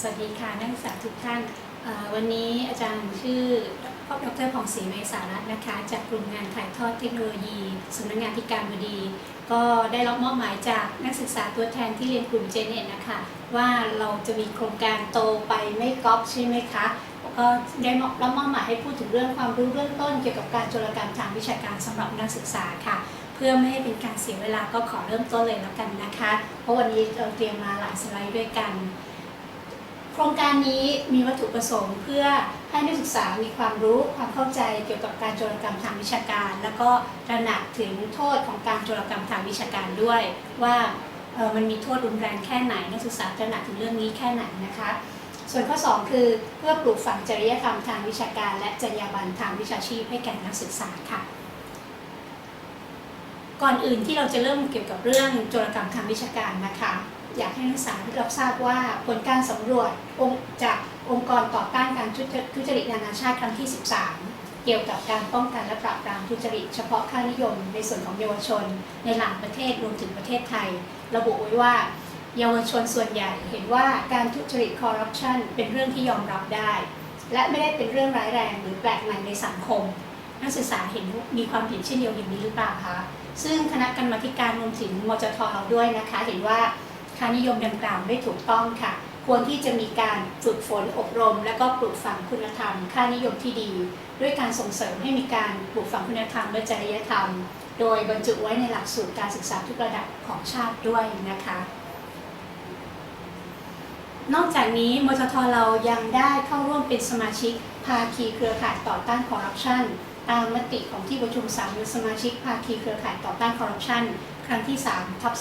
สวัสดีค่ะนักศึกษาทุกท่าน วันนี้อาจารย์ชื่อพ่อดรผ่องศรีเมษารัตน์นะคะ จากกลุ่มงานถ่ายทอดเทคโนโลยีสำนักงานที่การบดี ก็ได้รับมอบหมายจากนักศึกษาตัวแทนที่เรียนกลุ่มเจเน็ตนะคะ ว่าเราจะมีโครงการโตไปไม่ก๊อปใช่ไหมคะก็ได้รับมอบหมายให้พูดถึงเรื่องความรู้เบื้องต้นเกี่ยวกับการโจรกรรมทางวิชาการสำหรับนักศึกษาค่ะเพื่อไม่ให้เป็นการเสียเวลาก็ขอเริ่มต้นเลยแล้วกันนะคะ เพราะวันนี้เราเตรียมมาหลายสไลด์ด้วยกัน โครงการนี้มีวัตถุประสงค์ เพื่อให้นักศึกษามีความรู้ความเข้าใจเกี่ยวกับการโจรกรรมทางวิชาการ แล้วก็ตระหนักถึงโทษของการโจรกรรมทางวิชาการด้วย ว่ามันมีโทษรุนแรงแค่ไหนนักศึกษาตระหนักถึงเรื่องนี้แค่ไหนนะคะ ส่วนข้อ 2 คือเพื่อปลูกฝังจริยธรรมทางวิชาการ และจรรยาบรรณทางวิชาชีพให้แก่นักศึกษาค่ะก่อนอื่นที่เราจะเริ่มเกี่ยวกับเรื่องโจรกรรมทางวิชาการนะคะ อยากให้นักศึกษาได้รับทราบว่าผลการสำรวจองค์จากองค์กรต่อต้านการทุจริตนานาชาติครั้งที่ 13 เกี่ยวกับการป้องกันและปราบปรามทุจริต เฉพาะค่านิยมในส่วนของเยาวชน ในหลายประเทศรวมถึงประเทศไทย ระบุไว้ว่าเยาวชนส่วนใหญ่เห็นว่าการทุจริตคอร์รัปชันเป็นเรื่องที่ยอมรับได้ และไม่ได้เป็นเรื่องร้ายแรงหรือแปลกใหม่ในสังคม นักศึกษาเห็นมีความเห็นเช่นเดียวอย่างนี้หรือเปล่าคะซึ่งคณะกรรมาธิการรวมถึงมจทเราด้วยนะคะ เห็นว่า ค่านิยมดังกล่าวไม่ถูกต้องค่ะ ควรที่จะมีการฝึกฝนอบรม และก็ปลูกฝังคุณธรรม ค่านิยมที่ดี ด้วยการส่งเสริมให้มีการปลูกฝังคุณธรรมและจริยธรรม โดยบรรจุไว้ในหลักสูตรการศึกษาทุกระดับของชาติด้วยนะคะนอกจากนี้มจทเรายังได้เข้าร่วมเป็นสมาชิก ภาคีเครือข่ายต่อต้านคอร์รัปชันตามมติของที่ประชุมสามัญสมาชิกภาคีเครือข่ายต่อต้านคอร์รัปชันครั้งที่3ทับ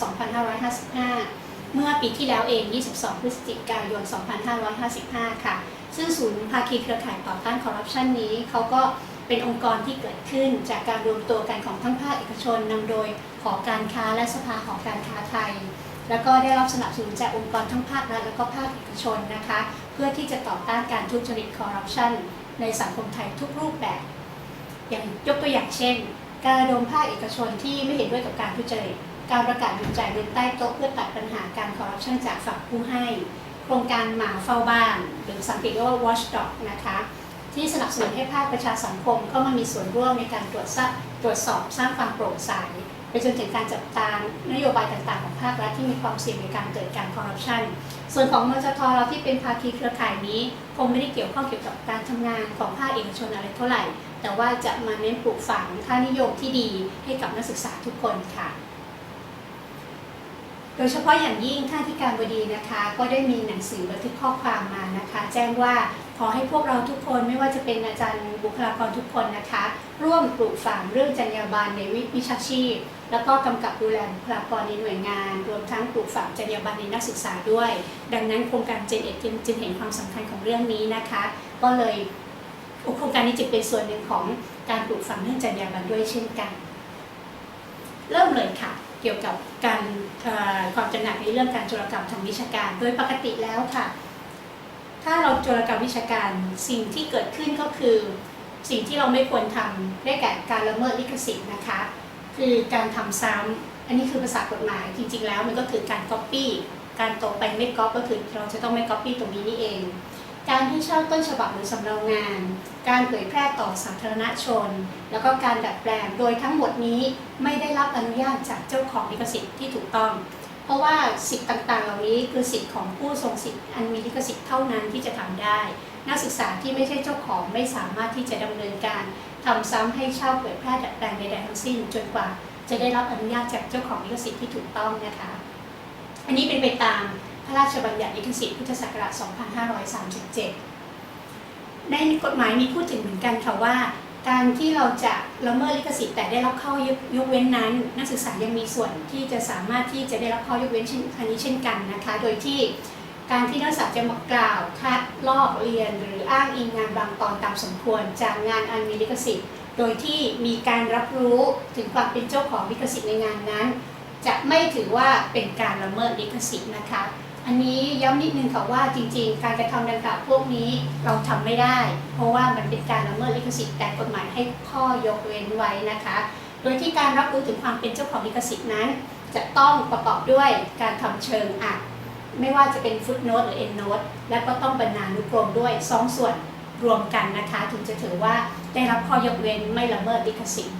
2555 เมื่อปีที่แล้วเอง 22 พฤศจิกายน 2555 ค่ะ ซึ่งศูนย์ภาคีเครือข่ายต่อต้านคอร์รัปชันนี้เขาก็เป็นองค์กรที่เกิดขึ้นจากการรวมตัวกันของทั้งภาคเอกชนนำโดยหอการค้าและสภาหอการค้าไทย แล้วก็ได้รับสนับสนุนจากองค์กรทั้งภาครัฐและก็ภาคเอกชนนะคะ เพื่อที่จะต่อต้านการทุจริตคอร์รัปชันในสังคมไทยทุกรูปแบบ อย่างยกตัวอย่างเช่น การระดมภาคเอกชนที่ไม่เห็นด้วยกับการทุจริต การประกาศหยุดจ่ายเงินใต้โต๊ะเพื่อตัดปัญหาการคอร์รัปชันจากฝั่งผู้ให้ โครงการหมาเฝ้าบ้าน หรือสังเกตว่า watchdog นะคะ ที่สนับสนุนให้ภาคประชาสังคมเข้ามามีส่วนร่วมในการตรวจสอบตรวจสอบสร้างความโปร่งใสไปจนถึงการจับตามนโยบายต่างๆ ของภาครัฐที่มีความเสี่ยงในการเกิดการคอร์รัปชันส่วนของมจทเราที่เป็นภาคีเครือข่ายนี้ คงไม่ได้เกี่ยวข้องเกี่ยวกับการทำงานของภาคเอกชนอะไรเท่าไหร่ แต่ว่าจะมาเน้นปลูกฝังค่านิยมที่ดีให้กับนักศึกษาทุกคนค่ะ โดยเฉพาะอย่างยิ่งท่านที่การบดีนะคะ ก็ได้มีหนังสือบันทึกข้อความมานะคะ แจ้งว่าขอให้พวกเราทุกคนไม่ว่าจะเป็นอาจารย์บุคลากรทุกคนนะคะ ร่วมปลูกฝังเรื่องจรรยาบรรณในวิชาชีพ แล้วก็กำกับดูแลบุคลากรในหน่วยงาน รวมทั้งปลูกฝังจรรยาบรรณในนักศึกษาด้วย ดังนั้นโครงการเจนเอ็ดจึงเห็นความสำคัญของเรื่องนี้นะคะ ก็เลยโครงการนี้จึงเป็นส่วนหนึ่งของการปลูกฝังเรื่องจรรยาบรรณด้วยเช่นกัน เริ่มเลยค่ะ เกี่ยวกับการความจำหนักในเรื่องการโจรกรรมทางวิชาการ โดยปกติแล้วค่ะ ถ้าเราโจรกรรมวิชาการสิ่งที่เกิดขึ้นก็คือ สิ่งที่เราไม่ควรทำได้แก่การละเมิดลิขสิทธิ์นะคะ คือการทำซ้ำอันนี้คือภาษากฎหมายจริงๆแล้วมันก็คือการ Copy การตกไปไม่ก๊อปก็คือเราจะต้องไม่ Copy ตรงนี้นี่เอง การให้เช่าต้นฉบับหรือสำเนางาน การเผยแพร่ต่อสาธารณชน แล้วก็การดัดแปลง โดยทั้งหมดนี้ไม่ได้รับอนุญาตจากเจ้าของลิขสิทธิ์ที่ถูกต้อง เพราะว่าสิทธิ์ต่างๆ เหล่านี้คือสิทธิ์ของผู้ทรงสิทธิ์อันมีลิขสิทธิ์เท่านั้นที่จะทำได้ นักศึกษาที่ไม่ใช่เจ้าของไม่สามารถที่จะดำเนินการทำซ้ำให้เช่าเผยแพร่ดัดแปลงใดๆทั้งสิ้น จนกว่าจะได้รับอนุญาตจากเจ้าของลิขสิทธิ์ที่ถูกต้องนะคะ อันนี้เป็นไปตาม พระราชบัญญัติลิขสิทธิ์พุทธศักราช 2537 ในกฎหมายมีพูดถึงเหมือนกันค่ะว่า การที่เราจะละเมิดลิขสิทธิ์แต่ได้รับข้อยกเว้นนั้น นักศึกษายังมีส่วนที่จะสามารถที่จะได้รับข้อยกเว้นเช่นอันนี้เช่นกันนะคะ โดยที่การที่นักศึกษาจะมากล่าวคัดลอกเรียน หรืออ้างอิงงานบางตอนตามสมควร จากงานอันมีลิขสิทธิ์ โดยที่มีการรับรู้ถึงความเป็นเจ้าของลิขสิทธิ์ในงานนั้น จะไม่ถือว่าเป็นการละเมิดลิขสิทธิ์นะคะ อันนี้ย้ำนิดนึงค่ะว่าจริงๆ การกระทำดังกล่าวพวกนี้เราทำไม่ได้ เพราะว่ามันเป็นการละเมิดลิขสิทธิ์แต่กฎหมายให้ข้อยกเว้นไว้นะคะ โดยที่การรับรู้ถึงความเป็นเจ้าของลิขสิทธิ์นั้น จะต้องประกอบด้วยการทำเชิงอัดไม่ว่าจะเป็นฟุตโน e หรือ end note และก็ต้องบรรณานุกรมด้วยสองส่วนรวมกันนะคะ ถึงจะถือว่าได้รับข้อยกเว้นไม่ละเมิดลิขสิทธิ์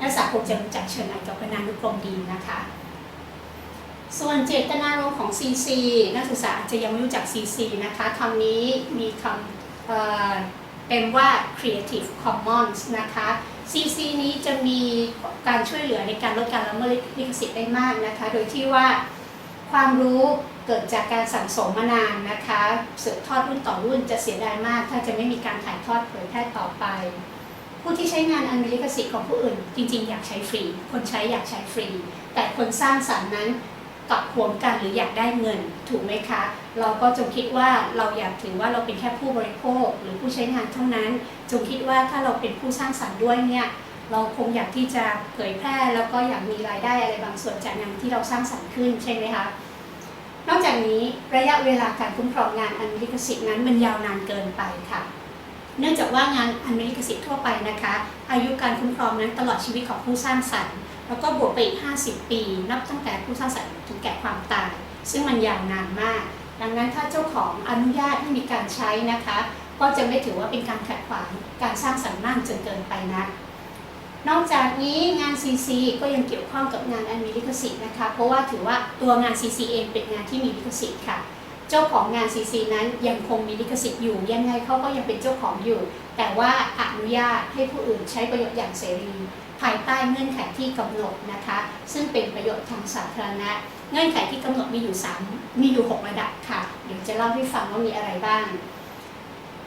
นักศึกษาคงจะรู้จักเชิญอัดกับบรรณานุกรมดีนะคะ ส่วนเจตนารมณ์ของ CC นักศึกษาอาจจะยังไม่รู้จัก CC นะคะคำนี้มีคำเเป็นว่า Creative Commons นะคะ CC นี้จะมีการช่วยเหลือในการลดการละเมิดลิขสิทธิ์ได้มากนะคะ โดยที่ว่าความรู้เกิดจากการสั่งสมมานานนะคะสืบทอดรุ่นต่อรุ่นจะเสียดายมาก ถ้าจะไม่มีการถ่ายทอดเผยแพร่ต่อไป ผู้ที่ใช้งานอันมีลิขสิทธิ์ของผู้อื่น จริง ๆ อยากใช้ฟรี คนใช้อยากใช้ฟรี แต่คนสร้างสรรค์นั้น กับหวงกันหรืออยากได้เงินถูกไหมคะ เราก็จงคิดว่าเราอยากถือว่าเราเป็นแค่ผู้บริโภค หรือผู้ใช้งานเท่านั้น จงคิดว่าถ้าเราเป็นผู้สร้างสรรค์ด้วยเนี่ยเราคงอยากที่จะเผยแพร่แล้วก็อยากมีรายได้อะไรบางส่วนจากงานที่เราสร้างสรรค์ขึ้นใช่ไหมคะนอกจากนี้ระยะเวลาการคุ้มครองงานอันลิขสิทธิ์นั้นมันยาวนานเกินไปค่ะ เนื่องจากว่างานอันลิขสิทธิ์ทั่วไปนะคะ อายุการคุ้มครองนั้นตลอดชีวิตของผู้สร้างสรรค์ แล้วก็บวกไปอีก 50 ปี นับตั้งแต่ผู้สร้างสรรค์ถึงแก่ความตาย ซึ่งมันยาวนานมาก ดังนั้นถ้าเจ้าของอนุญาตให้มีการใช้นะคะ ก็จะไม่ถือว่าเป็นการขัดขวางการสร้างสรรค์มากจนเกินไปนะนอกจากนี้งาน CC ก็ยังเกี่ยวข้องกับงานอันมีลิขสิทธิ์นะคะ เพราะว่าถือว่าตัวงาน CC เองเป็นงานที่มีลิขสิทธิ์ค่ะ เจ้าของงาน CC นั้นยังคงมีลิขสิทธิ์อยู่ ยังไงเขาก็ยังเป็นเจ้าของอยู่ แต่ว่าอนุญาตให้ผู้อื่นใช้ประโยชน์อย่างเสรี ภายใต้เงื่อนไขที่กำหนดนะคะ ซึ่งเป็นประโยชน์ทางสาธารณะ เงื่อนไขที่กำหนดมีอยู่ 3 มีอยู่ 6 ระดับค่ะ เดี๋ยวจะเล่าให้ฟังว่ามีอะไรบ้าง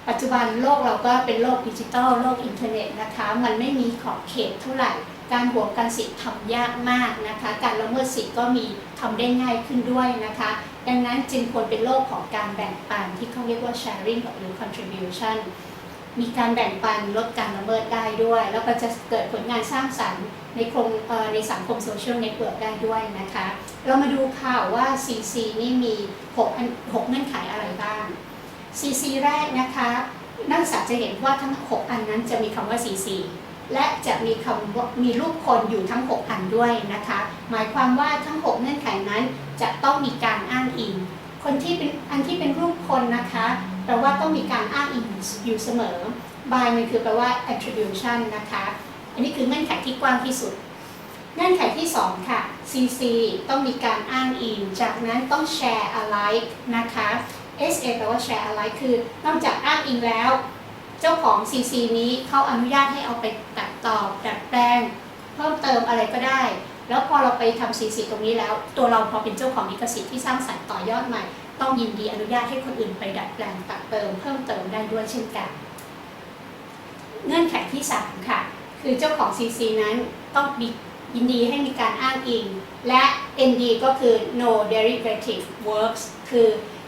ปัจจุบันโลกเราก็เป็นโลกดิจิทัลโลกอินเทอร์เน็ตนะคะ มันไม่มีขอบเขตเท่าไหร่ การหวงการสิทธิ์ทำยากมากนะคะ การละเมิดสิทธิ์ก็มีทำได้ง่ายขึ้นด้วยนะคะ ดังนั้นจึงควรเป็นโลกของการแบ่งปันที่เขาเรียกว่า sharing หรือ contribution มีการแบ่งปันลดการละเมิดได้ด้วย แล้วก็จะเกิดผลงานสร้างสรรค์ในโครงในสังคมโซเชียลเน็ตเวิร์กได้ด้วยนะคะ เรามาดูข่าวว่า CC นี่มี6 6เงื่อนไขอะไรบ้าง CC แรกนะคะ นักศึกษาจะเห็นว่าทั้ง 6 อันนั้นจะมีคำว่า CC และจะมีคำมีรูปคนอยู่ทั้ง6อันด้วยนะคะ หมายความว่าทั้ง 6 เงื่อนไขนั้นจะต้องมีการอ้างอิง คนที่เป็นอันที่เป็นรูปคนนะคะแปลว่าต้องมีการอ้างอิงอยู่เสมอ by มันคือแปลว่า attribution นะคะ อันนี้คือเงื่อนไขที่กว้างที่สุด เงื่อนไขที่ 2 ค่ะ CC ต้องมีการอ้างอิง จากนั้นต้อง share alike นะคะ SA แปลว่า share alike คือนอกจากอ้างอิงแล้ว เจ้าของ CC นี้เขาอนุญาตให้เอาไปตัดต่อดัดแปลง เพิ่มเติมอะไรก็ได้ แล้วพอเราไปทำ CC ตรงนี้แล้ว ตัวเราพอเป็นเจ้าของลิขสิทธิ์ที่สร้างสรรค์ต่อยอดใหม่ ต้องยินดีอนุญาตให้คนอื่นไปดัดแปลงตัดเติมเพิ่มเติมได้ด้วยเช่นกัน เงื่อนไขที่ 3 ค่ะ คือเจ้าของ CC นั้นต้องยินดีให้มีการอ้างอิง และ ND ก็คือ no derivative works คือ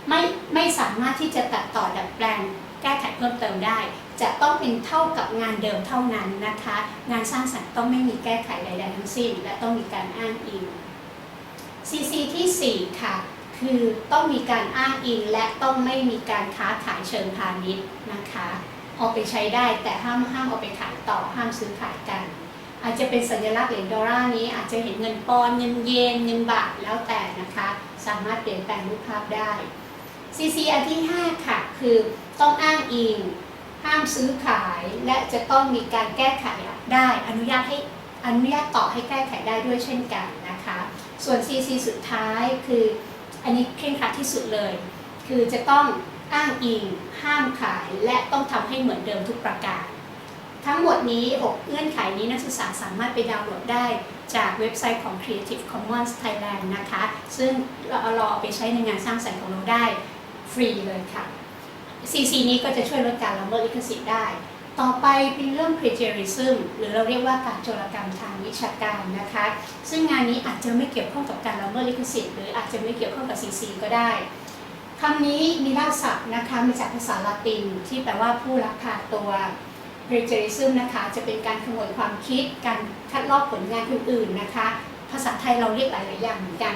ไม่ไม่สามารถที่จะตัดต่อดัดแปลง ก้ไขเพิ่มเติมได้ จะต้องเป็นเท่ากับงานเดิมเท่านั้นนะคะ งานสร้างสรรค์ต้องไม่มีแก้ไขใดๆทั้งสิ้น และต้องมีการอ้างอิง CC ที่ 4 ค่ะ คือต้องมีการอ้างอิงและต้องไม่มีการค้าขายเชิงพาณิชย์นะคะเอาไปใช้ได้แต่ห้ามห้ามเอาไปขายต่อห้ามซื้อขายกัน อาจจะเป็นสัญลักษณ์เหรียญดอลลาร์นี้อาจจะเห็นเงินปอนเงินเยนเงินบาทแล้วแต่นะคะ สามารถเปลี่ยนแปลงรูปภาพได้ CC อันที่ 5 ค่ะ คือ ต้องอ้างอิง ห้ามซื้อขายและจะต้องมีการแก้ไขได้อนุญาตให้อนุญาตต่อให้แก้ไขได้ด้วยเช่นกันนะคะ ส่วน CC สุดท้ายคือ อันนี้เคร่งครัดที่สุดเลย คือจะต้องอ้างอิง ห้ามขายและต้องทำให้เหมือนเดิมทุกประการ ทั้งหมดนี้ 6 เงื่อนไขนี้นักศึกษาสามารถไปดาวน์โหลดได้จากเว็บไซต์ของ Creative Commons Thailand นะคะ ซึ่งเราเราเอาไปใช้ในงานสร้างสรรค์ของเราได้ฟรีเลยค่ะ CC นี้ก็จะช่วยลดการละเมิดลิขสิทธิ์ได้ ต่อไปเป็นเรื่อง plagiarism หรือเราเรียกว่าการโจรกรรมทางวิชาการนะคะ ซึ่งงานนี้อาจจะไม่เกี่ยวข้องกับการละเมิดลิขสิทธิ์หรืออาจจะไม่เกี่ยวข้องกับ CC ก็ได้คำนี้มีรากศัพท์นะคะมาจากภาษาละตินที่แปลว่าผู้ลักพาตัว plagiarism นะคะจะเป็นการขโมยความคิด การคัดลอกผลงานคนอื่นนะคะ ภาษาไทยเราเรียกหลาย ๆ อย่างเหมือนกัน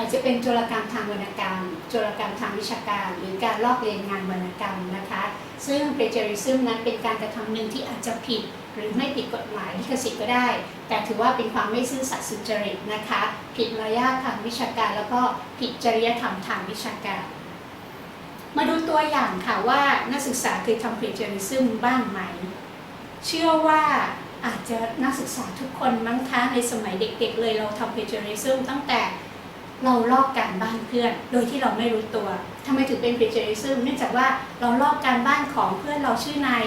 อาจจะเป็นโจรกรรมทางวรรณกรรมโจรกรรมทางวิชาการ หรือการลอกเลียนงานวรรณกรรมนะคะ ซึ่ง plagiarism นั้นเป็นการกระทำหนึ่งที่อาจจะผิด หรือไม่ผิดกฎหมายลิขสิทธิ์ก็ได้ แต่ถือว่าเป็นความไม่ซื่อสัตย์สุจริตนะคะ ผิดมารยาททางวิชาการ แล้วก็ผิดจริยธรรมทางวิชาการ มาดูตัวอย่างค่ะว่านักศึกษาเคยทำ plagiarism บ้างไหม เชื่อว่าอาจจะนักศึกษาทุกคนมั้งคะในสมัยเด็กๆ เลยเราทำ plagiarism ตั้งแต่ เราลอกการบ้านเพื่อน โดยที่เราไม่รู้ตัวทำไมถึงเป็น plagiarism เนื่องจากว่าเราลอกการบ้านของเพื่อนเราชื่อนาย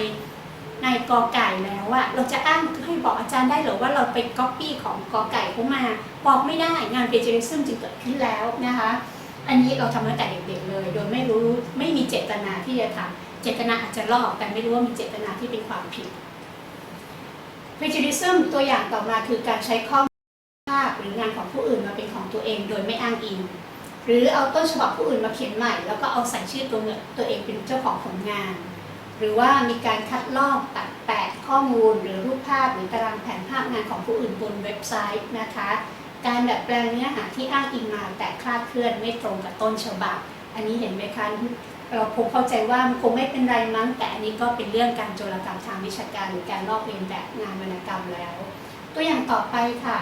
นายกอไก่แล้วอะเราจะอ้างให้บอกอาจารย์ได้หรือว่าเราไป copy ของกอไก่เขามาบอกไม่ได้งาน plagiarism จึงเกิดขึ้นแล้วนะคะ อันนี้เราทำตั้งแต่เด็กๆเลย โดยไม่รู้ไม่มีเจตนาที่จะทำเจตนาอาจจะลอกแต่ไม่รู้ว่ามีเจตนาที่เป็นความผิด plagiarism ตัวอย่างต่อมาคือการใช้ข้อม ภาพหรืองานของผู้อื่นมาเป็นของตัวเองโดยไม่อ้างอิง หรือเอาต้นฉบับผู้อื่นมาเขียนใหม่ แล้วก็เอาใส่ชื่อตัวเงินตัวเองเป็นเจ้าของผลงาน หรือว่ามีการคัดลอกตัดแปะข้อมูล หรือรูปภาพหรือตารางแผนภาพงานของผู้อื่นบนเว็บไซต์นะคะ การดัดแปลงเนื้อหาที่อ้างอิงมาแต่คลาดเคลื่อนไม่ตรงกับต้นฉบับ อันนี้เห็นไหมคะเราคงเข้าใจว่ามันคงไม่เป็นไรมั้งแต่อันนี้ก็เป็นเรื่องการโจรกรรมทางวิชาการ หรือการลอกเลียนแบบงานวรรณกรรมแล้ว ตัวอย่างต่อไปค่ะ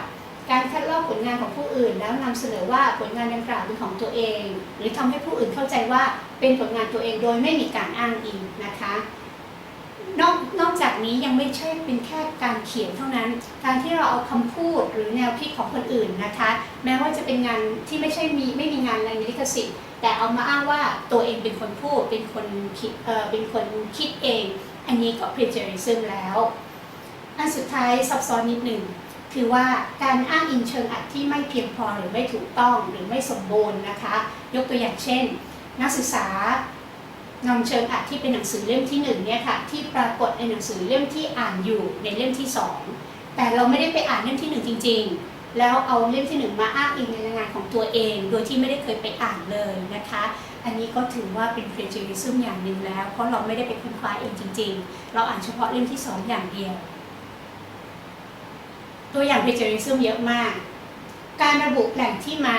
การคัดลอกผลงานของผู้อื่น แล้วนำเสนอว่าผลงานดังกล่าวเป็นของตัวเอง หรือทำให้ผู้อื่นเข้าใจว่าเป็นผลงานตัวเองโดยไม่มีการอ้างอิงนะคะนอกนอกจากนี้ยังไม่ใช่เป็นแค่การเขียนเท่านั้น การที่เราเอาคำพูดหรือแนวคิดของคนอื่นนะคะ แม้ว่าจะเป็นงานที่ไม่ใช่มีไม่มีงานในลิขสิทธิ์ แต่เอามาอ้างว่าตัวเองเป็นคนพูดเป็นคนคิดเออเป็นคนคิดเอง อันนี้ก็ plagiarism แล้ว อันสุดท้ายซับซ้อนนิดหนึ่ง คือว่าการอ้างอิงเชิงอัดที่ไม่เพียงพอหรือไม่ถูกต้องหรือไม่สมบูรณ์นะคะ ยกตัวอย่างเช่น นักศึกษานำเชิงอัดที่เป็นหนังสือเล่มที่หนึ่งเนี่ยค่ะที่ปรากฏในหนังสือเล่มที่อ่านอยู่ในเล่มที่สองแต่เราไม่ได้ไปอ่านเล่มที่หนึ่งจริง ๆ แล้วเอาเล่มที่หนึ่งมาอ้างอิงในงานของตัวเอง โดยที่ไม่ได้เคยไปอ่านเลยนะคะ อันนี้ก็ถือว่าเป็น plagiarism อย่างหนึ่งแล้ว เพราะเราไม่ได้ไปค้นคว้าเองจริง ๆ เราอ่านเฉพาะเล่มที่สองอย่างเดียว ตัวอย่าง plagiarism เยอะมาก การระบุแหล่งที่มา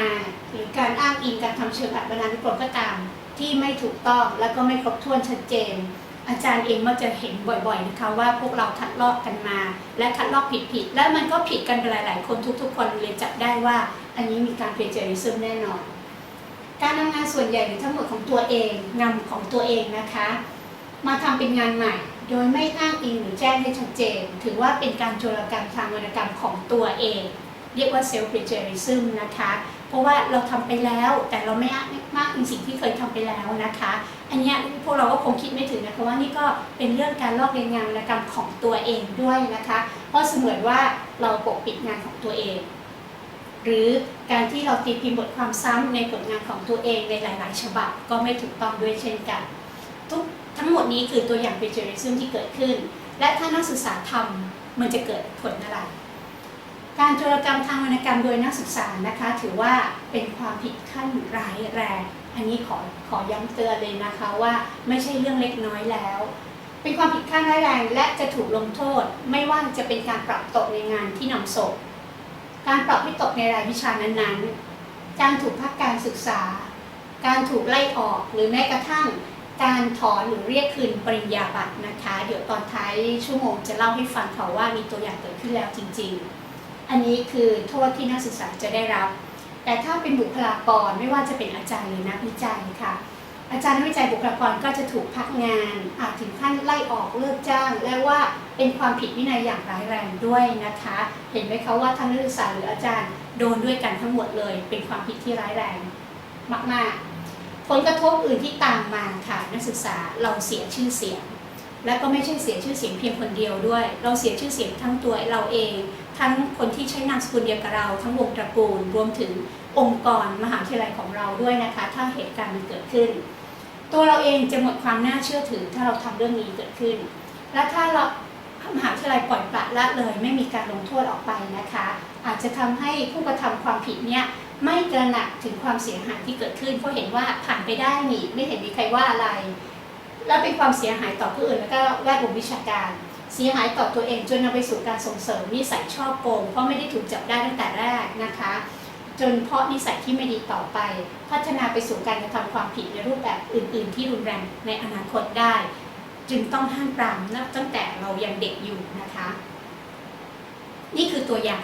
หรือการอ้างอิงการทำเชิงอัดบรรณานุกรมก็ตาม ที่ไม่ถูกต้องและก็ไม่ครบถ้วนชัดเจน อาจารย์เองมักจะเห็นบ่อยๆนะคะว่าพวกเราคัดลอกกันมา และคัดลอกผิดๆแล้วมันก็ผิดกันไปหลายๆ คนทุกๆ คนเลยจับได้ว่า อันนี้มีการ plagiarism แน่นอน การนำงานส่วนใหญ่หรือทั้งหมดของตัวเองนำของตัวเองนะคะ มาทำเป็นงานใหม่ โดยไม่อ้างอิงหรือแจ้งให้ชัดเจน ถือว่าเป็นการโจรกรรมทางวรรณกรรมของตัวเอง เรียกว่า self plagiarism นะคะ เพราะว่าเราทำไปแล้วแต่เราไม่อ้างมากอิงสิ่งที่เคยทำไปแล้วนะคะ อันนี้พวกเราก็คงคิดไม่ถึงนะคะว่านี่ก็เป็นเรื่องการลอกเลียนงานวรรณกรรมของตัวเองด้วยนะคะ เพราะเสมือนว่าเราปกปิดงานของตัวเองหรือการที่เราตีพิมพ์บทความซ้ำในผลงานของตัวเองในหลาย ๆ ฉบับก็ไม่ถูกต้องด้วยเช่นกัน ทุก ทั้งหมดนี้คือตัวอย่าง plagiarism ที่เกิดขึ้น และถ้านักศึกษาทำมันจะเกิดผลอะไร การโจรกรรมทางวรรณกรรมโดยนักศึกษานะคะ ถือว่าเป็นความผิดขั้นร้ายแรง อันนี้ขอขอย้ำเตือนเลยนะคะว่าไม่ใช่เรื่องเล็กน้อยแล้ว เป็นความผิดขั้นร้ายแรงและจะถูกลงโทษ ไม่ว่าจะเป็นการปรับตกในงานที่นำส่งการปรับให้ตกในรายวิชานั้นๆ การถูกพักการศึกษา การถูกไล่ออกหรือแม้กระทั่ง การถอนหรือเรียกคืนปริญญาบัตรนะคะ เดี๋ยวตอนท้ายชั่วโมงจะเล่าให้ฟังค่ะว่ามีตัวอย่างเกิดขึ้นแล้วจริง ๆ อันนี้คือโทษที่นักศึกษาจะได้รับ แต่ถ้าเป็นบุคลากรไม่ว่าจะเป็นอาจารย์หรือนักวิจัยค่ะ อาจารย์นักวิจัยบุคลากรก็จะถูกพักงานอาจถึงขั้นไล่ออกเลิกจ้าง และว่าเป็นความผิดวินัยอย่างร้ายแรงด้วยนะคะ เห็นไหมคะว่าทั้งนักศึกษาหรืออาจารย์โดนด้วยกันทั้งหมดเลย เป็นความผิดที่ร้ายแรงมากๆ ผลกระทบอื่นที่ตามมาค่ะนักศึกษาเราเสียชื่อเสียง และก็ไม่ใช่เสียชื่อเสียงเพียงคนเดียวด้วย เราเสียชื่อเสียงทั้งตัวเราเอง ทั้งคนที่ใช้นามสกุลเดียวกับเรา ทั้งวงตระกูล รวมถึงองค์กรมหาวิทยาลัยของเราด้วยนะคะ ถ้าเหตุการณ์มันเกิดขึ้น ตัวเราเองจะหมดความน่าเชื่อถือ ถ้าเราทำเรื่องนี้เกิดขึ้น และถ้าเรามหาวิทยาลัยปล่อยปละละเลย ไม่มีการลงโทษออกไปนะคะ อาจจะทำให้ผู้กระทำความผิดเนี่ย ไม่ตระหนักถึงความเสียหายที่เกิดขึ้นเพราะเห็นว่าผ่านไปได้นี่ไม่เห็นมีใครว่าอะไร แล้วเป็นความเสียหายต่อผู้อื่นแล้วก็แวดวงวิชาการ เสียหายต่อตัวเองจนนำไปสู่การส่งเสริมนิสัยชอบโกงเพราะไม่ได้ถูกจับได้ตั้งแต่แรกนะคะ จนเพราะนิสัยที่ไม่ดีต่อไป พัฒนาไปสู่การกระทำความผิดในรูปแบบอื่น ๆ ที่รุนแรงในอนาคตได้ จึงต้องห้ามปรามนะตั้งแต่เรายังเด็กอยู่นะคะ นี่คือตัวอย่าง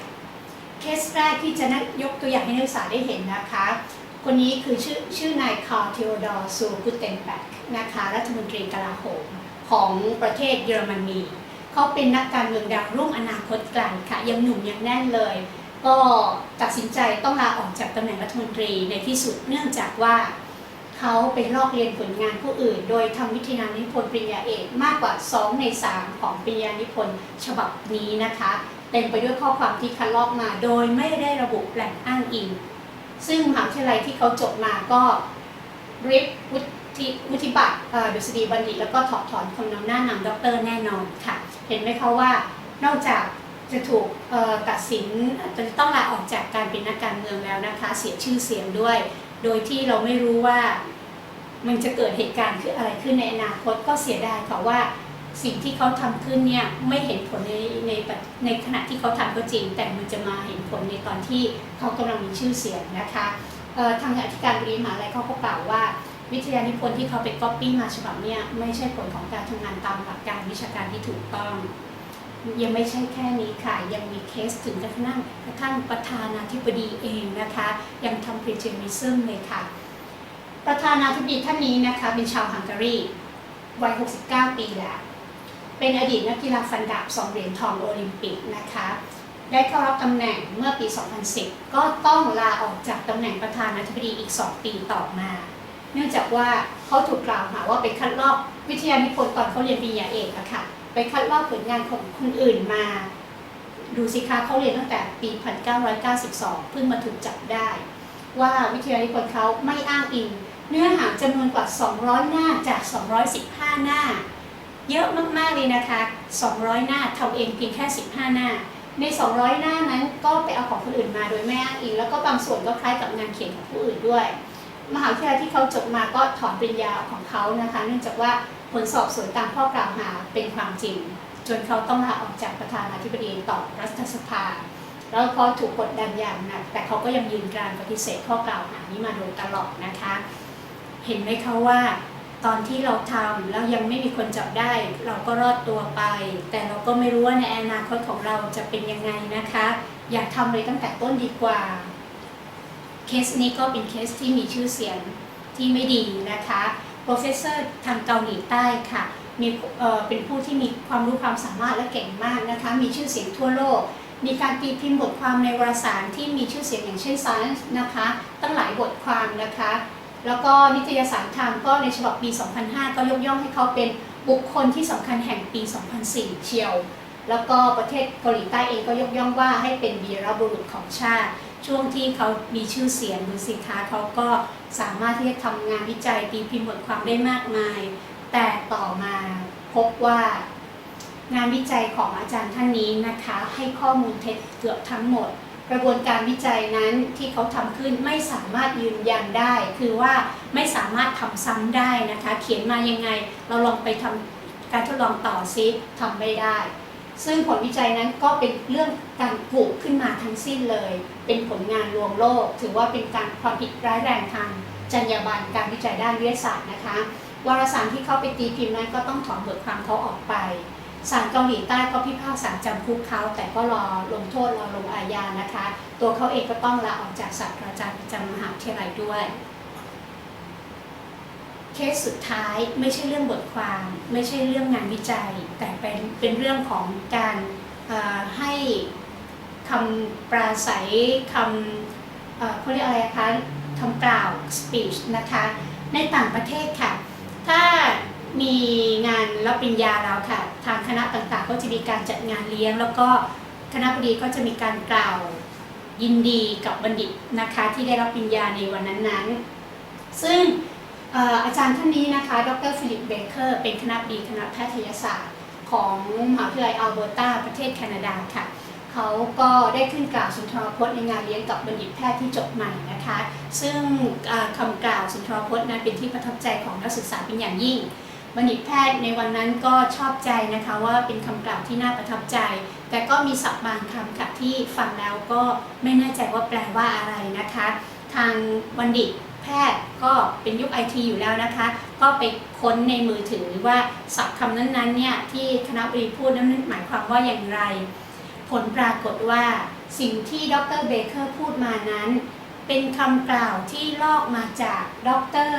เคสแรกที่จะนักยกตัวอย่างให้นักศึกษาได้เห็นนะคะ คนนี้คือชื่อชื่อนายคาร์เทโอดอร์ซูกุเตนแบกนะคะรัฐมนตรีกลาโหมของประเทศเยอรมนีเขาเป็นนักการเมืองดาวรุ่งอนาคตไกลค่ะ ยังหนุ่มยังแน่นเลย ก็ตัดสินใจต้องลาออกจากตำแหน่งรัฐมนตรีในที่สุดเนื่องจากว่าเขาไปลอกเรียนผลงานผู้อื่น โดยทำวิทยานิพนธ์ปริญญาเอกมากกว่า 2 ใน 3 ของปริญญานิพนธ์ฉบับนี้นะคะ เต็มไปด้วยข้อความที่คัดลอกมา โดยไม่ได้ระบุแหล่งอ้างอิง ซึ่งมหาวิทยาลัยที่เขาจบมาก็ริบวุฒิวุฒิบัตรเอ่อดุษฎีบัณฑิต แล้วก็ถอดถอนคำนำหน้านำด็อกเตอร์แน่นอนค่ะ เห็นไหมคะว่านอกจากจะถูกตัดสินจะต้องลาออกจากการเป็นนักการเมืองแล้วนะคะ เสียชื่อเสียงด้วย โดยที่เราไม่รู้ว่ามันจะเกิดเหตุการณ์คืออะไรขึ้นในอนาคตก็เสียดายค่ะว่า สิ่งที่เขาทำขึ้นเนี่ยไม่เห็นผลในในในขณะที่เขาทำก็จริง แต่มันจะมาเห็นผลในตอนที่เขากำลังมีชื่อเสียงนะคะทางอธิการบดีมหาลัยเขาก็กล่าวว่า วิทยานิพนธ์ที่เขาไปก๊อปปี้มาฉบับเนี่ยไม่ใช่ผลของการทำงานตามหลักการวิชาการที่ถูกต้อง ยังไม่ใช่แค่นี้ค่ะ ยังมีเคสถึงกระทั่งกระทั่งประธานาธิบดีเองนะคะ ยังทำพรีเจมิซึมเลยค่ะ ประธานาธิบดีท่านนี้นะคะเป็นชาวฮังการีวัย 69 ปีแล้ว เป็นอดีตนักกีฬาฟันดาบ2เหรียญทองโอลิมปิกนะคะ ได้เข้ารับตำแหน่งเมื่อปี 2010 ก็ต้องลาออกจากตำแหน่งประธานาธิบดีอีก 2 ปีต่อมา เนื่องจากว่าเขาถูกกล่าวหาว่าไปคัดลอกวิทยานิพนธ์ตอนเขาเรียนปริญญาเอกอะค่ะ ไปคัดลอกผลงานของคนอื่นมา ดูสิคะเขาเรียนตั้งแต่ปี 1992 เพิ่งมาถูกจับได้ ว่าวิทยานิพนธ์เขาไม่อ้างอิง เนื้อหาจำนวนกว่า 200 หน้าจาก 215 หน้า เยอะมากๆเลยนะคะ 200 หน้าทำเองเพียงแค่ 15 หน้า ใน 200 หน้านั้นก็ไปเอาของคนอื่นมาโดยไม่อ้างอิงแล้วก็บางส่วนก็คล้ายกับงานเขียนของผู้อื่นด้วย มหาวิทยาลัยที่เขาจบมาก็ถอนปริญญาของเขานะคะ เนื่องจากว่าผลสอบสวนตามข้อกล่าวหาเป็นความจริง จนเขาต้องลาออกจากประธานาธิบดีต่อรัฐสภา แล้วเขาถูกกดดันอย่างหนักแต่เขาก็ยังยืนกานปฏิเสธข้อกล่าวหานี้มาโดยตลอดนะคะ เห็นไหมคะว่า ตอนที่เราทำแล้วยังไม่มีคนจับได้ เราก็รอดตัวไป แต่เราก็ไม่รู้ว่าในอนาคตของเราจะเป็นยังไงนะคะ อยากทำเลยตั้งแต่ต้นดีกว่า เคสนี้ก็เป็นเคสที่มีชื่อเสียงที่ไม่ดีนะคะ professor ทางเกาหลีใต้ค่ะมีเเป็นผู้ที่มีความรู้ความสามารถและเก่งมากนะคะ มีชื่อเสียงทั่วโลก มีการตีพิมพ์บทความในวารสารที่มีชื่อเสียงอย่างเช่น Science นะคะ ตั้งหลายบทความนะคะ แล้วก็นิตยสารไทม์ก็ในฉบับปี 2005 ก็ยกย่องให้เขาเป็นบุคคลที่สำคัญแห่งปี 2004 เชียว แล้วก็ประเทศเกาหลีใต้เองก็ยกย่องว่าให้เป็นวีรบุรุษของชาติ ช่วงที่เขามีชื่อเสียงดูสิคะเขาก็สามารถที่จะทำงานวิจัยตีพิมพ์บทความได้มากมาย แต่ต่อมาพบว่างานวิจัยของอาจารย์ท่านนี้นะคะ ให้ข้อมูลเท็จเกือบทั้งหมด กระบวนการวิจัยนั้นที่เขาทำขึ้นไม่สามารถยืนยันได้ คือว่าไม่สามารถทำซ้ำได้นะคะ เขียนมายังไงเราลองไปทำการทดลองต่อซิทำไม่ได้ ซึ่งผลวิจัยนั้นก็เป็นเรื่องการปลูกขึ้นมาทั้งสิ้นเลย เป็นผลงานลวงโลก ถือว่าเป็นการความผิดร้ายแรงทางจรรยาบรรณการวิจัยด้านวิทยาศาสตร์นะคะ วารสารที่เขาไปตีพิมพ์นั้นก็ต้องถอนบทความเขาออกไป ศาลเกาหลีใต้ก็พิพากษาจำคุกเขาแต่ก็รอลงโทษรอลงอาญานะคะ ตัวเขาเองก็ต้องลาออกจากศาสตราจารย์ประจำมหาวิทยาลัยด้วย เคสสุดท้ายไม่ใช่เรื่องบทความ ไม่ใช่เรื่องงานวิจัย แต่เป็นเป็นเรื่องของการให้คำปราศัยคำเอ่อเขาเรียกอะไรคะคำกล่าว speech นะคะ ในต่างประเทศค่ะ ถ้า มีงานรับปริญญาแล้วค่ะ ทางคณะต่างๆ ก็จะมีการจัดงานเลี้ยง แล้วก็คณะบดีก็จะมีการกล่าวยินดีกับบัณฑิตนะคะที่ได้รับปริญญาในวันนั้นๆ ซึ่งอาจารย์ท่านนี้นะคะ ดรฟิลิปเบเกอร์เป็นคณะบดีคณะแพทยศาสตร์ ของมหาวิทยาลัยอัลเบอร์ตาประเทศแคนาดาค่ะ เขาก็ได้ขึ้นกล่าวสุนทรพจน์ในงานเลี้ยงกับบัณฑิตแพทย์ที่จบใหม่นะคะ ซึ่งอ่าคำกล่าวสุนทรพจน์นั้นเป็นที่ประทับใจของนักศึกษาเป็นอย่างยิ่ง บัณฑิตแพทย์ในวันนั้นก็ชอบใจนะคะว่าเป็นคำกล่าวที่น่าประทับใจ แต่ก็มีศัพท์บางคำค่ะที่ฟังแล้วก็ไม่แน่ใจว่าแปลว่าอะไรนะคะ ทางบัณฑิตแพทย์ก็เป็นยุคไอทีอยู่แล้วนะคะ ก็ไปค้นในมือถือว่าศัพท์คำนั้นๆเนี่ยที่คณะบดีพูดนั้นหมายความว่าอย่างไร ผลปรากฏว่าสิ่งที่ดรเบเกอร์พูดมานั้น เป็นคำกล่าวที่ลอกมาจากดร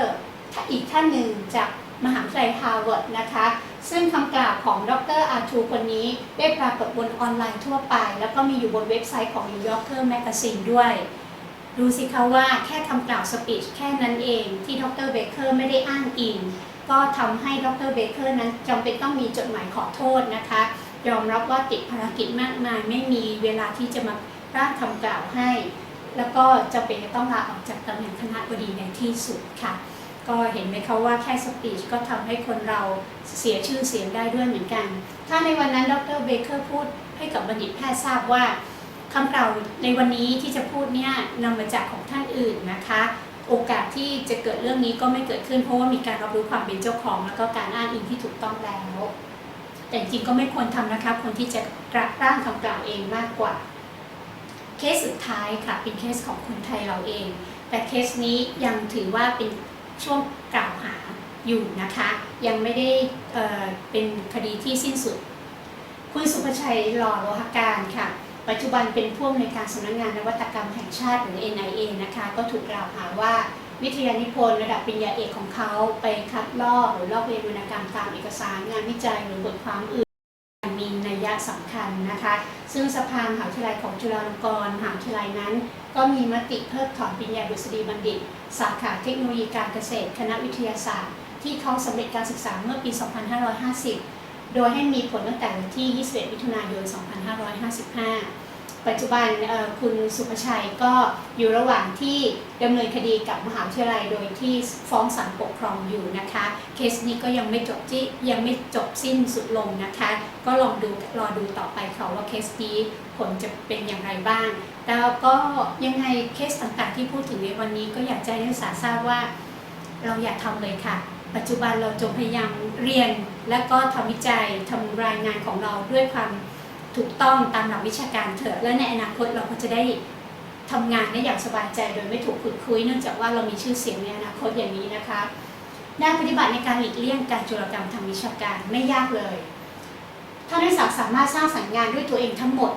อีกท่านหนึ่งจาก มหาวิทยาลัยฮาร์วาร์ดนะคะ ซึ่งคำกล่าวของดรอาทูคนนี้ได้ปรากฏบนออนไลน์ทั่วไป แล้วก็มีอยู่บนเว็บไซต์ของ New Yorker Magazine ด้วยดูสิคะว่าแค่คำกล่าวสปีชแค่นั้นเองที่ดรเบเกอร์ไม่ได้อ้างอิง ก็ทำให้ดรเบเกอร์นั้นจำเป็นต้องมีจดหมายขอโทษนะคะ ยอมรับว่าติดภารกิจมากมาย ไม่มีเวลาที่จะมาร่างคำกล่าวให้ แล้วก็จะเป็นต้องลาออกจากตำแหน่งคณะบดีในที่สุดค่ะ ก็เห็นไหมคะว่าแค่สปีชก็ทำให้คนเราเสียชื่อเสียงได้ด้วยเหมือนกัน ถ้าในวันนั้นดรเบเกอร์พูดให้กับบัณฑิตแพทย์ทราบว่าคำกล่าวในวันนี้ที่จะพูดเนี่ยนำมาจากของท่านอื่นนะคะ โอกาสที่จะเกิดเรื่องนี้ก็ไม่เกิดขึ้นเพราะว่ามีการรับรู้ความเป็นเจ้าของ แล้วก็การอ้างอิงที่ถูกต้องแล้ว แต่จริงก็ไม่ควรทำนะคะคนที่จะกระร่างคำกล่าวเองมากกว่า เคสสุดท้ายค่ะเป็นเคสของคนไทยเราเอง แต่เคสนี้ยังถือว่าเป็น ช่วงกล่าวหาอยู่นะคะ ยังไม่ได้เเป็นคดีที่สิ้นสุด คุณสุภชัยหล่อโลหการค่ะ ปัจจุบันเป็นผู้อำนวยการสำนักงานนวัตกรรมแห่งชาติหรือ NIA นะคะ ก็ถูกกล่าวหาว่าวิทยานิพนธ์ระดับปริญญาเอกของเขาไปคัดลอกหรือลอกเรียนวรรณกรรมตามเอกสารงานวิจัยหรือบทความอื่น ยะสำคัญนะคะ ซึ่งสภามหาวิทยาลัยของจุฬาลงกรณ์มหาวิทยาลัยนั้น ก็มีมติเพิกถอนปริญญาดุษฎีบัณฑิต สาขาเทคโนโลยีการเกษตร คณะวิทยาศาสตร์ ที่เขาสำเร็จการศึกษาเมื่อปี 2550 โดยให้มีผลตั้งแต่วันที่ 21 มิถุนายน 2555 ปัจจุบันคุณสุภชัยก็อยู่ระหว่างที่ดำเนินคดีกับมหาวิทยาลัยโดยที่ฟ้องศาลปกครองอยู่นะคะ เคสนี้ก็ยังไม่จบที่ยังไม่จบสิ้นสุดลงนะคะ ก็ลองดูรอดูต่อไปค่ะว่าเคสนี้ผลจะเป็นอย่างไรบ้าง แล้วก็ยังไงเคสต่างๆที่พูดถึงในวันนี้ก็อยากจะให้นักศึกษาทราบว่า เราอย่าทำเลยค่ะ ปัจจุบันเราจงพยายามเรียน และก็ทำวิจัยทำรายงานของเราด้วยความ ถูกต้องตามหลักวิชาการเถอะ และในอนาคตเราก็จะได้ทำงานได้อย่างสบายใจโดยไม่ถูกขุดคุยเนื่องจากว่าเรามีชื่อเสียงในอนาคตอย่างนี้นะคะด้านปฏิบัติในการหลีกเลี่ยงการจุลกรรมทางวิชาการไม่ยากเลยถ้านักศึกษาสามารถสร้างสรรค์งานด้วยตัวเองทั้งหมด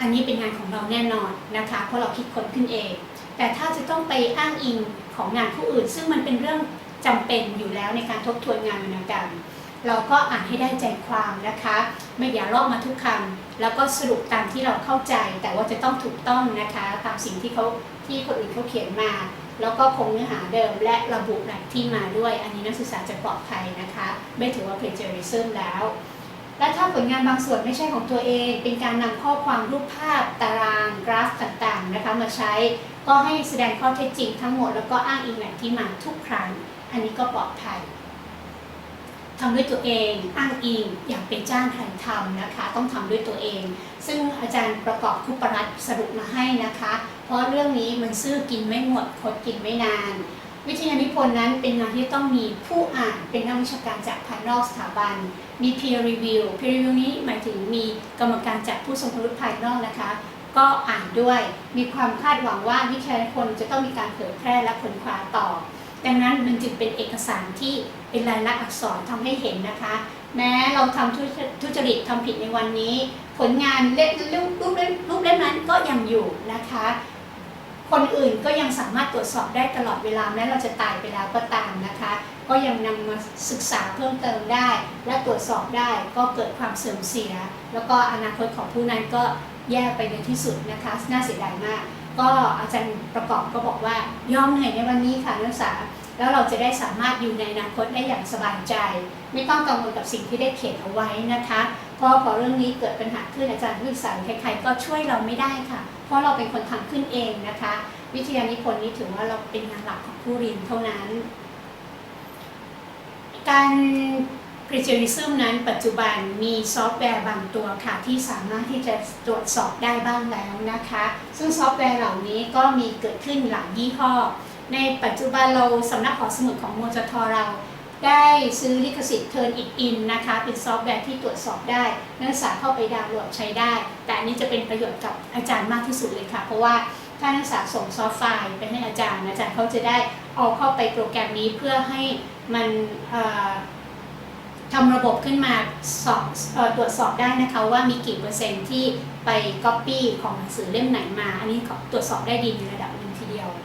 อันนี้เป็นงานของเราแน่นอนนะคะ เพราะเราคิดค้นขึ้นเอง แต่ถ้าจะต้องไปอ้างอิงของงานผู้อื่น ซึ่งมันเป็นเรื่องจำเป็นอยู่แล้วในการทบทวนงานวรรณกรรม เราก็อ่านให้ได้ใจความนะคะ ไม่อย่าลอกมาทุกคำแล้วก็สรุปตามที่เราเข้าใจ แต่ว่าจะต้องถูกต้องนะคะ ตามสิ่งที่เขาที่คนอื่นเขาเขียนมา แล้วก็คงเนื้อหาเดิมและระบุแหล่งที่มาด้วย อันนี้นักศึกษาจะปลอดภัยนะคะ ไม่ถือว่า plagiarism แล้วและถ้าผลงานบางส่วนไม่ใช่ของตัวเอง เป็นการนำข้อความรูปภาพตารางกราฟต่างๆนะคะมาใช้ ก็ให้แสดงข้อเท็จจริงทั้งหมดแล้วก็อ้างอิงแหล่งที่มาทุกครั้ง อันนี้ก็ปลอดภัย ทำด้วยตัวเองอ้างอิงอย่างเป็นจ้างใครทำนะคะ ต้องทำด้วยตัวเอง ซึ่งอาจารย์ประกอบคุปรัตน์สรุปมาให้นะคะ เพราะเรื่องนี้มันซื้อกินไม่หมดคดกินไม่นาน วิทยานิพนธ์นั้นเป็นงานที่ต้องมีผู้อ่านเป็นนักวิชาการจากภายนอกสถาบัน มี peer review peer review นี้หมายถึงมีกรรมการจากผู้ทรงคุณวุฒิภายนอกนะคะก็อ่านด้วย มีความคาดหวังว่าวิทยานิพนธ์จะต้องมีการเผยแพร่และค้นคว้าต่อ ดังนั้นมันจึงเป็นเอกสารที่ เป็นลายลักษณ์อักษรทำให้เห็นนะคะ แม้เราทำทุจทุจริตทำผิดในวันนี้ ผลงานเล่มรูปรูปเล่มรูปเล่มนั้นก็ยังอยู่นะคะ คนอื่นก็ยังสามารถตรวจสอบได้ตลอดเวลาแม้เราจะตายไปแล้วก็ตามนะคะ ก็ยังนำมาศึกษาเพิ่มเติมได้ และตรวจสอบได้ก็เกิดความเสื่อมเสีย แล้วก็อนาคตของผู้นั้นก็แย่ไปในที่สุดนะคะ น่าเสียดายมาก ก็อาจารย์ประกอบก็บอกว่ายอมเหนื่อยในวันนี้ค่ะนักศึกษา แล้วเราจะได้สามารถอยู่ในอนาคตได้อย่างสบายใจ ไม่ต้องกังวลกับสิ่งที่ได้เขียนเอาไว้นะคะ เพราะพอเรื่องนี้เกิดปัญหาขึ้นอาจารย์ผู้ศึกษาใครๆก็ช่วยเราไม่ได้ค่ะ เพราะเราเป็นคนทำขึ้นเองนะคะ วิทยานิพนธ์นี้ถือว่าเราเป็นงานหลักของผู้เรียนเท่านั้น การ plagiarism นั้นปัจจุบันมีซอฟต์แวร์บางตัวค่ะ ที่สามารถที่จะตรวจสอบได้บ้างแล้วนะคะ ซึ่งซอฟต์แวร์เหล่านี้ก็มีเกิดขึ้นหลายยี่ห้อ ในปัจจุบันเราสำนักหอสมุดของมจทเรา ได้ซื้อลิขสิทธิ์ Turn It In นะคะ เป็นซอฟต์แวร์ที่ตรวจสอบได้ นักศึกษาเข้าไปดาวน์โหลดใช้ได้ แต่อันนี้จะเป็นประโยชน์กับอาจารย์มากที่สุดเลยค่ะ เพราะว่าถ้านักศึกษาส่งซอฟต์ไฟล์ไปให้อาจารย์ อาจารย์เขาจะได้เอาเข้าไปโปรแกรมนี้เพื่อให้มันทำระบบขึ้นมาสอบออตรวจสอบได้นะคะว่ามีกี่เปอร์เซ็นต์ที่ไปก๊อปปี้ของหนังสือเล่มไหนมา อันนี้ตรวจสอบได้ดีในระดับหนึ่งทีเดียว เอ่อ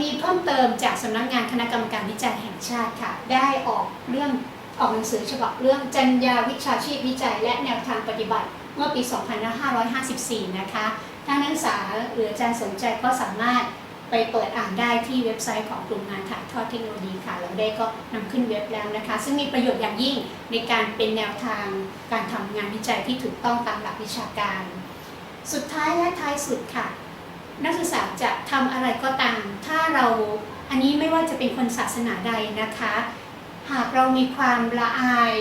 มีเพิ่มเติมจากสำนักงานคณะกรรมการวิจัยแห่งชาติค่ะ ได้ออกเรื่องออกหนังสือฉบับเรื่องจรรยาวิชาชีพวิจัย และแนวทางปฏิบัติเมื่อปี 2554 นะคะถ้านักศึกษาหรืออาจารย์สนใจก็สามารถไปเปิดอ่านได้ที่เว็บไซต์ของกลุ่มงานถ่ายทอดเทคโนโลยีค่ะ เราได้ก็นำขึ้นเว็บแล้วนะคะ ซึ่งมีประโยชน์อย่างยิ่งในการเป็นแนวทางการทำงานวิจัยที่ถูกต้องตามหลักวิชาการ สุดท้ายและท้ายสุดค่ะ นักศึกษาจะทำอะไรก็ตาม ถ้าเราอันนี้ไม่ว่าจะเป็นคนศาสนาใดนะคะ หากเรามีความละอาย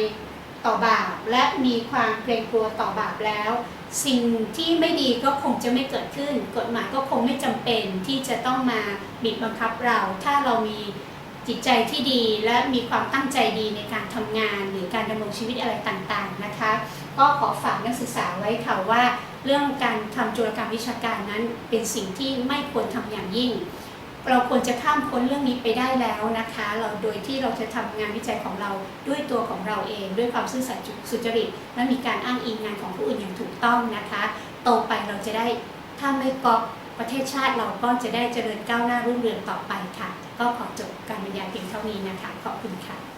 ต่อบาปและมีความเกรงกลัวต่อบาปแล้ว สิ่งที่ไม่ดีก็คงจะไม่เกิดขึ้น กฎหมายก็คงไม่จำเป็นที่จะต้องมาบีบบังคับเรา ถ้าเรามีจิตใจที่ดีและมีความตั้งใจดีในการทำงาน หรือการดำรงชีวิตอะไรต่างๆนะคะ ก็ขอฝากนักศึกษาไว้ค่ะว่า เรื่องการทำจุลกรรมวิชาการนั้นเป็นสิ่งที่ไม่ควรทำอย่างยิ่ง เราควรจะข้ามพ้นเรื่องนี้ไปได้แล้วนะคะ เราโดยที่เราจะทำงานวิจัยของเราด้วยตัวของเราเอง ด้วยความซื่อสัตย์สุจริต และมีการอ้างอิงงานของผู้อื่นอย่างถูกต้องนะคะโตไปเราจะได้ถ้าไม่ก๊อปประเทศชาติเราก็จะได้เจริญก้าวหน้ารุ่งเรืองต่อไปค่ะ ก็ขอจบการบรรยายเพียงเท่านี้นะคะ ขอบคุณค่ะ